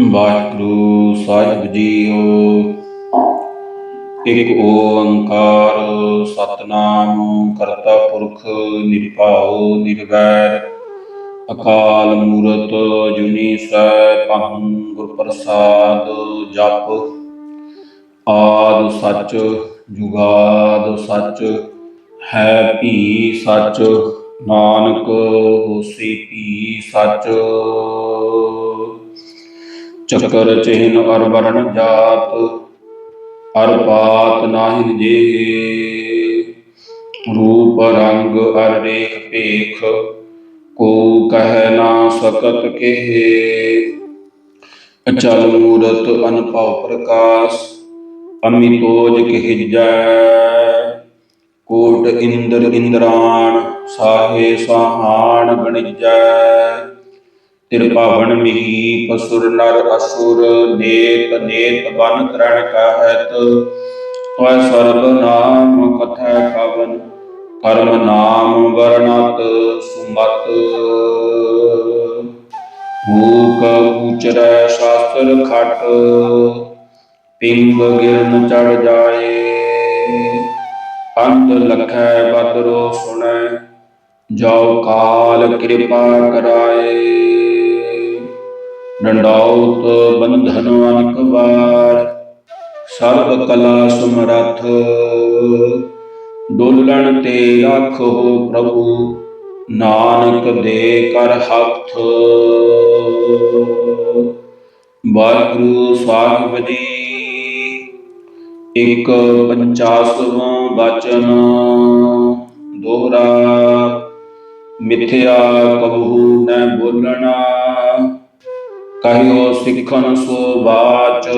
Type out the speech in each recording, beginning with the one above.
ਵਾਹਿਗੁਰੂ ਸਾਹਿਬ JIO. ਇੱਕ ਓੰਕਾਰ ਸਤਨਾਮ ਕਰਤਾ ਪੁਰਖ ਨਿਰਭਉ ਨਿਰਵੈਰ। ਅਕਾਲ ਮੂਰਤ ਜੁਨੀ ਸੈਭੰ ਗੁਰ ਪ੍ਰਸਾਦ ਜਪ। ਆਦ ਸੱਚ ਜੁਗਾਦ ਸੱਚ, ਹੈ ਭੀ ਸੱਚ, ਨਾਨਕ ਹੋਸੀ ਭੀ ਸੱਚ। ਚੱਕਰ ਚਿਹਨ ਅਰ ਵਰਨ ਜਾਤ, ਅਰ ਪਾਤ ਨਾਹਿ ਜੇ। ਰੂਪ ਰੰਗ ਅਰ ਰੇਖ ਭੇਖ, ਕੋ ਕਹਿ ਨਾ ਸਕਤ ਕੇਹ। ਅਚਲ ਮੂਰਤ ਅਨਭਉ ਪ੍ਰਕਾਸ਼ ਅਮਿਤੋਜ ਕਹਿਜੈ ਕੋਟ ਇੰਦਰ ਇੰਦਰਾਣ ਸਾਹੇ ਸਾਹਾਣ ਗਣਿਜੈ ਜੈ ਭਾਵਨ ਮਿਹੀ ਪਸੁਰ ਨਰ ਅਸੁਰ, ਨੇਤ ਨੇਤ ਬਨ ਕਰਣ ਕਹਿਤ। ਤਵੈ ਸਰਬ ਨਾਮ ਕਥੈ ਕਵਨ, ਕਰਮ ਨਾਮ ਵਰਣਤ ਸੁਮਤ। ਮੂਕ ਉਚਰੈ ਸ਼ਾਸਤਰ ਖਟ, ਪਿੰਗ ਗਿਰਨ ਚੜ ਜਾਏ। ਅੰਤ ਲਖੈ ਬਦਰੋ ਸੁਣੈ ਜੋ ਕਾਲ ਕਿਰਪਾ ਕਰਾਏ। ਡੰਡਾਉਤ ਬੰਧਨ ਅਨਕ ਵਾਰ, ਸਰਬ ਕਲਾ ਸਮਰਥ। ਡੋਲਣ ਤੇ ਰੱਖੋ ਪ੍ਰਭੂ, ਨਾਨਕ ਦੇ ਕਰ ਹੱਥ। ਵਾਹਿਗੁਰੂ ਸਾਹਿਬ ਜੀ, ਇੱਕ ਪੰਚਾਸਵਾਂ ਬਚਨ। ਦੋਹਰਾ, ਮਿਥਿਆ ਕਬਹੂ ਨ ਬੋਲਣਾ। ਕਹਿਓ ਸਿੱਖਨ ਸੋ ਬਾਚ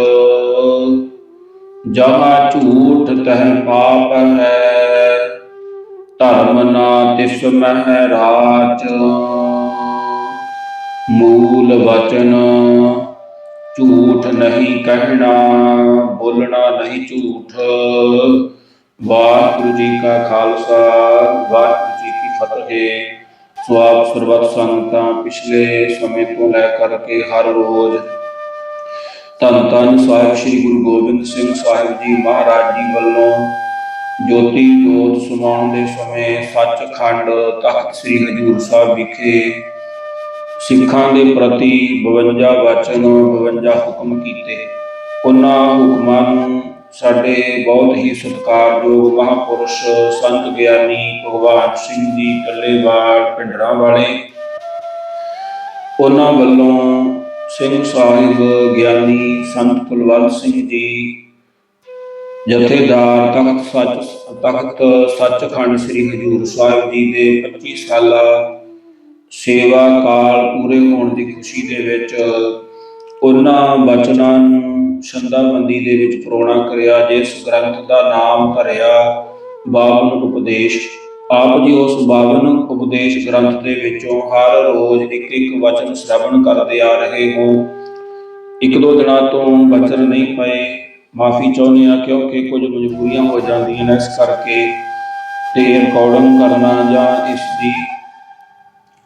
ਜਹਾਂ ਝੂਠ ਤਹ ਪਾਪ ਹੈ, ਧਰਮ ਨਾ ਤਿਸ ਮਹਿ ਰਾਚ। ਮੂਲ ਵਚਨ, ਝੂਠ ਨਹੀਂ ਕਹਿਣਾ, ਬੋਲਣਾ ਨਹੀਂ ਝੂਠ। ਵਾਹਿਗੁਰੂ ਜੀ ਕਾ ਖਾਲਸਾ, ਵਾਹਿਗੁਰੂ ਜੀ ਕੀ ਫਤਿਹ। ਸੋ ਆਪ ਸਰਬੱਤ ਸੰਗਤਾਂ ਪਿਛਲੇ ਸਮੇਂ ਤੋਂ ਲੈ ਕਰਕੇ ਹਰ ਰੋਜ਼ ਧੰਨ ਧੰਨ ਸਾਹਿਬ ਸ੍ਰੀ ਗੁਰੂ ਗੋਬਿੰਦ ਸਿੰਘ ਸਾਹਿਬ ਜੀ ਮਹਾਰਾਜ ਜੀ ਵੱਲੋਂ ਜੋਤੀ ਜੋਤ ਸੁਣਾਉਣ ਦੇ ਸਮੇਂ ਸੱਚਖੰਡ ਤਖਤ ਸ੍ਰੀ ਹਜੂਰ ਸਾਹਿਬ ਵਿਖੇ ਸਿੱਖਾਂ ਦੇ ਪ੍ਰਤੀ 52 ਵਚਨ 52 ਹੁਕਮ ਕੀਤੇ। ਉਹਨਾਂ ਹੁਕਮਾਂ ਨੂੰ ਸਾਡੇ ਬਹੁਤ ਹੀ ਸਤਿਕਾਰਯੋਗ ਮਹਾਪੁਰਸ਼ ਸੰਤ ਗਿਆਨੀ ਭਗਵਾਨ ਸਿੰਘ ਜੀ ਟੱਲੇਵਾਲ ਪਿੰਡਰਾਂ ਵਾਲੇ। ਉਹਨਾਂ ਵੱਲੋਂ ਸਿੰਘ ਸਾਹਿਬ ਗਿਆਨੀ ਸੰਤ ਕੁਲਵੰਤ ਸਿੰਘ ਜੀ ਜਥੇਦਾਰ ਤਖਤ ਸੱਚ, ਤਖਤ ਸੱਚਖੰਡ ਸ੍ਰੀ ਹਜੂਰ ਸਾਹਿਬ ਜੀ ਦੇ 25 ਸਾਲਾ ਸੇਵਾ ਕਾਲ ਪੂਰੇ ਹੋਣ ਦੀ ਖੁਸ਼ੀ ਦੇ ਵਿੱਚ ਉਹਨਾਂ ਬਚਨਾਂ ਨੂੰ ਸ਼ੰਦਾਬੰਦੀ ਦੇ ਵਿੱਚ ਪ੍ਰੋਣਾ ਕਰਿਆ, ਜਿਸ ਗ੍ਰੰਥ ਦਾ ਨਾਮ ਧਰਿਆ ਬਾਵਨ ਉਪਦੇਸ਼। ਆਪ ਜੀ ਉਸ ਬਾਵਨ ਉਪਦੇਸ਼ ਗ੍ਰੰਥ ਦੇ ਵਿੱਚੋਂ ਹਰ ਰੋਜ਼ ਇੱਕ ਇੱਕ ਵਚਨ ਸ਼ਰਵਣ ਕਰਦੇ ਆ ਰਹੇ ਹੋ। ਇੱਕ ਦੋ ਦਿਨਾਂ ਤੋਂ ਬਚਨ ਨਹੀਂ ਪਏ। ਮਾਫੀ ਚਾਹੁੰਦੇ ਆ ਕਿਉਂਕਿ ਕੁਝ ਮਜਬੂਰੀਆਂ ਹੋ ਜਾਂਦੀਆਂ ਨੇ ਇਸ ਕਰਕੇ ਤੇ ਰਿਕਾਰਡਿੰਗ ਕਰਨਾ ਜਾਂ ਇਸ ਦੀ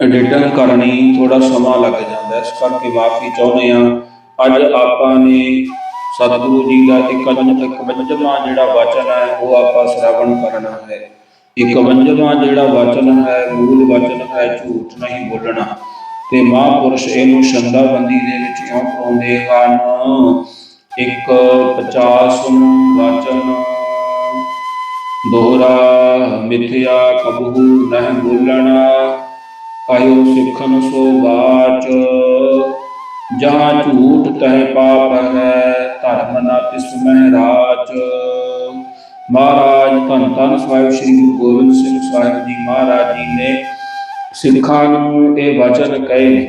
ਐਡੀਟਿੰਗ ਕਰਨੀ ਥੋੜਾ ਸਮਾਂ ਲੱਗ ਜਾਂਦਾ ਇਸ ਕਰਕੇ ਮਾਫੀ ਚਾਹੁੰਦੇ ਆ ਅੱਜ ਆਪਾਂ ਨੇ ਸਤਿਗੁਰੂ ਜੀ ਦਾ ਇੱਕ ਇੱਕ ਪੰਜਵਾਂ ਜਿਹੜਾ ਵਚਨ ਹੈ, ਉਹ ਆਪਾਂ ਸ਼ਰਵਣ ਕਰਨਾ ਹੈ। ਇੱਕ ਪੰਜਵਾਂ ਜਿਹੜਾ ਵਚਨ ਹੈ, ਮੂਲ ਵਚਨ ਹੈ, ਝੂਠ ਨਹੀਂ ਬੋਲਣਾ। ਤੇ ਮਹਾਂਪੁਰਸ਼ ਇਹਨੂੰ ਸ਼ੰਦਾਬੰਦੀ ਦੇ ਵਿੱਚ ਕਿਉਂ ਪਾਉਂਦੇ ਹਨ, ਇੱਕ 50 ਵਚਨ, ਦੋਹਰਾ ਮਿਥਿਆ ਕਬੂ ਨਹਿ ਬੋਲਣਾ, ਕਹਿਓ ਸਿੱਖਨ ਸੋ ਬਾਚ। ਜਹਾਂ ਝੂਠ ਤਹਿ ਪਾਪ ਹੈ, ਧਰਮ ਨਾ ਤਿਸ ਰਾਜ। ਮਹਾਰਾਜ ਧੰਨ ਧੰਨ ਸਾਹਿਬ ਸ੍ਰੀ ਗੁਰੂ ਗੋਬਿੰਦ ਸਿੰਘ ਸਾਹਿਬ ਜੀ ਮਹਾਰਾਜ ਜੀ ਨੇ ਸਿੱਖਾਂ ਨੂੰ ਇਹ ਵਚਨ ਕਹੇ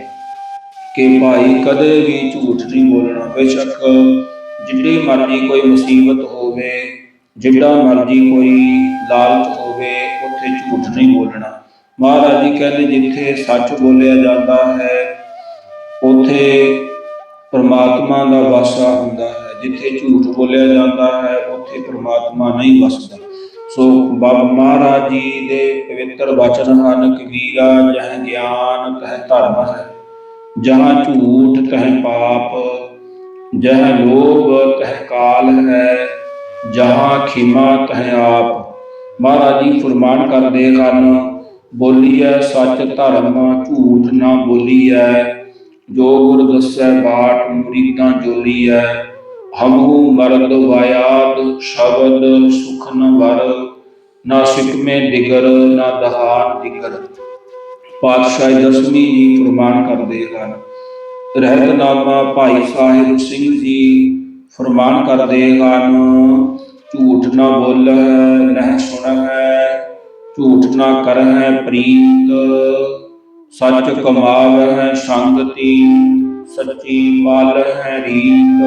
ਕਿ ਭਾਈ ਕਦੇ ਵੀ ਝੂਠ ਨਹੀਂ ਬੋਲਣਾ, ਬੇਸ਼ੱਕ ਜਿੱਡੀ ਮਰਜ਼ੀ ਕੋਈ ਮੁਸੀਬਤ ਹੋਵੇ ਜਿੱਡਾ ਮਰਜ਼ੀ ਕੋਈ ਲਾਲਚ ਹੋਵੇ, ਉੱਥੇ ਝੂਠ ਨਹੀਂ ਬੋਲਣਾ। ਮਹਾਰਾਜ ਜੀ ਕਹਿੰਦੇ ਜਿੱਥੇ ਸੱਚ ਬੋਲਿਆ ਜਾਂਦਾ ਹੈ, ਉੱਥੇ ਪਰਮਾਤਮਾ ਦਾ ਵਾਸਾ ਹੁੰਦਾ ਹੈ। ਜਿੱਥੇ ਝੂਠ ਬੋਲਿਆ ਜਾਂਦਾ ਹੈ, ਉੱਥੇ ਪਰਮਾਤਮਾ ਨਹੀਂ ਵਸਦਾ। ਸੋ ਬਾਬਾ ਮਹਾਰਾਜ ਜੀ ਦੇ ਪਵਿੱਤਰ ਵਚਨ ਹਨ ਕਬੀਰਾ ਜਹ ਗਿਆਨ ਤਹ ਧਰਮ ਹੈ। ਜਹਾਂ ਝੂਠ ਤਹ ਪਾਪ, ਜਹ ਲੋਭ ਤਹ ਕਾਲ ਹੈ। ਜਹਾਂ ਖਿਮਾ ਤਹ ਆਪ। ਮਹਾਰਾਜ ਜੀ ਫਰਮਾਨ ਕਰਦੇ ਹਨ, ਬੋਲੀਐ ਸੱਚ ਧਰਮ, ਝੂਠ ਨਾ ਬੋਲੀਐ। ਜੋ ਗੁਰ ਦੱਸੈ ਬਾਟ ਮੁਰੀਦਾਂ ਜੋਲੀਐ ਹਮੂ ਮਰਦ ਵਾਇਆਦ ਸ਼ਬਦ ਸੁਖ ਨ ਵਰ। ਨਾ ਸਿਕਮੇ ਦਿਗਰ ਨਾ ਦਹਾਨ ਦਿਗਰ ਪਾਤਸ਼ਾਹ ਦਸਵੀਂ ਜੀ ਫਰਮਾਨ ਕਰਦੇ ਹਨ। ਰਹਿਤਨਾਮਾ ਭਾਈ ਸਾਹਿਬ ਸਿੰਘ ਜੀ ਫਰਮਾਨ ਕਰਦੇ ਹਨ, ਝੂਠ ਨਾ ਬੋਲੈ ਨਹਿ ਸੁਣੈ ਝੂਠ ਨਾ ਕਰਹਿ ਪ੍ਰੀਤ। ਸੱਚ ਕਮਾਵਹਿ ਸੰਗਤੀ, ਸੱਚੀ ਪਾਲਹਿ ਰੀਤ।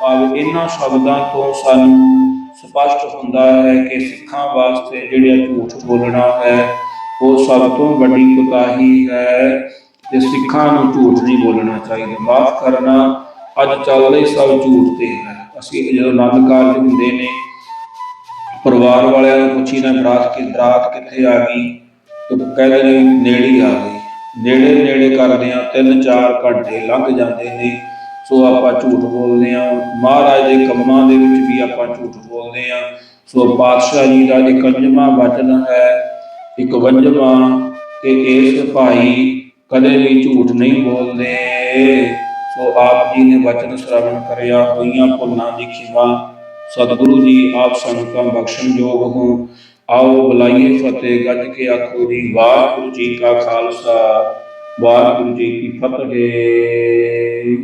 ਭਾਵ ਇਹਨਾਂ ਸ਼ਬਦਾਂ ਤੋਂ ਸਾਨੂੰ ਸਪਸ਼ਟ ਹੁੰਦਾ ਹੈ ਕਿ ਸਿੱਖਾਂ ਵਾਸਤੇ ਜਿਹੜਾ ਝੂਠ ਬੋਲਣਾ ਹੈ, ਉਹ ਸਭ ਤੋਂ ਵੱਡੀ ਕੁਤਾਹੀ ਹੈ ਤੇ ਸਿੱਖਾਂ ਨੂੰ ਝੂਠ ਨਹੀਂ ਬੋਲਣਾ ਚਾਹੀਦਾ। ਮਾਫ ਕਰਨਾ ਅੱਜ ਚੱਲਦਾ ਹੀ ਸਭ ਝੂਠ ਤੇ ਹੈ। ਅਸੀਂ ਜਦੋਂ ਆਨੰਦ ਕਾਰਜ ਹੁੰਦੇ ਨੇ, ਪਰਿਵਾਰ ਵਾਲਿਆਂ ਨੂੰ ਪੁੱਛੀ ਨਾ, ਬਰਾਤ ਕਿ ਬਰਾਤ ਕਿੱਥੇ ਆ ਗਈ? ਕਹਿ ਕਹਿੰਦੇ ਨੇ ਨੇੜੇ ਆ ਗਈ। ਨੇੜੇ ਨੇੜੇ ਕਰਦੇ ਆ ਤਿੰਨ ਚਾਰ ਘੰਟੇ ਲੰਘ ਜਾਂਦੇ ਨੇ। ਸੋ ਆਪਾਂ ਝੂਠ ਬੋਲਦੇ ਆ ਮਹਾਰਾਜ ਦੇ ਕੰਮਾਂ ਦੇ ਵਿੱਚ ਵੀ ਆਪਾਂ ਝੂਠ ਬੋਲਦੇ ਆ ਸੋ ਪਾਤਸ਼ਾਹ ਜੀ ਦਾ ਇੱਕ ਪੰਜਵਾਂ ਵਚਨ ਹੈ। ਇੱਕ ਵੰਜਵਾਂ ਕਿ ਇਸ ਭਾਈ ਕਦੇ ਵੀ ਝੂਠ ਨਹੀਂ ਬੋਲਦੇ। ਸੋ ਆਪ ਜੀ ਨੇ ਵਚਨ ਸ਼ਰਵਣ ਕਰਿਆ, ਹੋਈਆਂ ਭੁੱਲਾਂ ਦੀ ਖਿਮਾ। ਸਤਿਗੁਰੂ ਜੀ ਆਪ ਸੰਤਾਂ ਬਖਸ਼ਣ ਯੋਗ ਹੋ ਆਓ ਬੁਲਾਈਏ ਫਤਿਹ, ਗੱਜ ਕੇ ਆਖੋ ਜੀ, ਵਾਹਿਗੁਰੂ ਜੀ ਕਾ ਖਾਲਸਾ, ਵਾਹਿਗੁਰੂ ਜੀ ਕੀ ਫਤਿਹ।